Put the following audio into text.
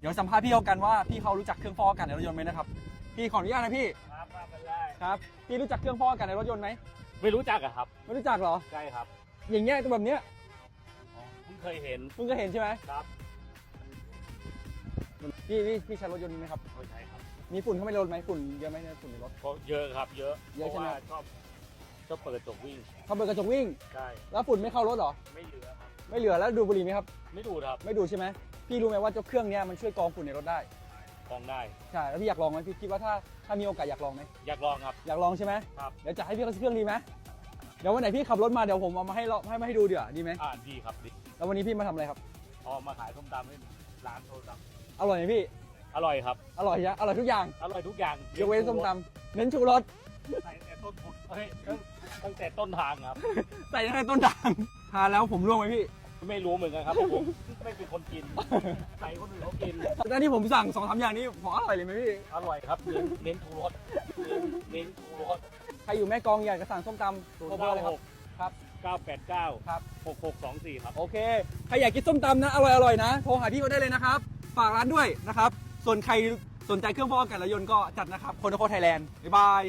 เดี๋ยวสัมภาษณ์พี่เขากันว่าพี่เขารู้จักเครื่องฟอกอากาศในรถยนต์ไหมนะครับพี่ขออนุญาตนะพี่ครับมาเป็นไรครับพี่รู้จักเครื่องฟอกอากาศในรถยนต์ไหมไม่รู้จักอะครับ ไม่รู้จักเหรอใช่ครับอย่างเงี้ยตัวแบบเนี้ยอ๋อเพิ่งเคยเห็นมึงก็เห็นใช่ไหมครับพี่พี่พี่ใช้รถยนต์นี้ไหมครับไม่ใช่ครับมีฝุ่นเข้ามาในรถไหมฝุ่นเยอะไหมในฝุ่นในรถก็เยอะครับ เยอะเยอะใช่ไหมพราว่าชอบชอบเปิดกระจกวิ่งเขาเปิดกระจกวิ่งใช่แล้วฝุ่นไม่เข้ารถเหรอไม่เหลือครับไม่เหลือแล้วดูดบุหรี่ไหมครับ ไม่ดูดครับ ไม่ดูดใช่ไหม พี่รู้ไหมว่าเจ้าเครื่องเนี้ยมันช่วยกรองฝุ่นในรถได้กองได้ ใช่ แล้วพี่อยากลองไหมพี่คิดว่าถ้าถ้ามีโอกาสอยากลองไหมอยากลองครับ อยากลองใช่ไหมครับ เดี๋ยวจะให้พี่เขาเครื่องดีไหมเดี๋ยววันไหนพี่ขับรถมาเดี๋ยวผมเอามาให้เราให้มาให้ดูเดี๋ยวาดีไหมอ่าดีครับดีแล้ววันนี้พี่มาทำอะไรครับออกมาขายส้มตำให้ร้านโทรศัพท์อร่อยไหมพี่ อร่อยครับ อร่อยยะอร่อยทุกอย่างอร่อยทุกอย่างยกเว้นส้มตำเน้นชูรส ใส่แต่ต้นทุนเฮ้ยตั้งตั้งแต่ต้นทางครับ ใส่ตั้งแต่ต้นทางทานแล้วผมร่วงไหมพี่ ไม่รู้เหมือนกันครับผมไม่เป็นคนกินใส่คนอื่นเขากิน แต่ที่ผมสั่งสองสามอย่างนี้พออร่อยเลยไหมพี่ อร่อยครับ เน้นเน้นทูรสเน้นเน้นทูรสใครอยู่แม่กลองอยากจะสั่งส้มตำศูนโทรย์เบอเก้าร์เลยคหรับกครับเก้าแปดเก้าครับหกหกสองสี่ครับ โอเค ใครอยากกินส้มตำนะ อร่อยอร่อยนะ โทรหาพี่เขาได้เลยนะครับ ฝากร้านด้วยนะครับ ส่วนใครสนใจเครื่องฟอกอากาศรถยนต์ก็จัดนะครับ คนโคไทยแลนด์ บ๊ายบาย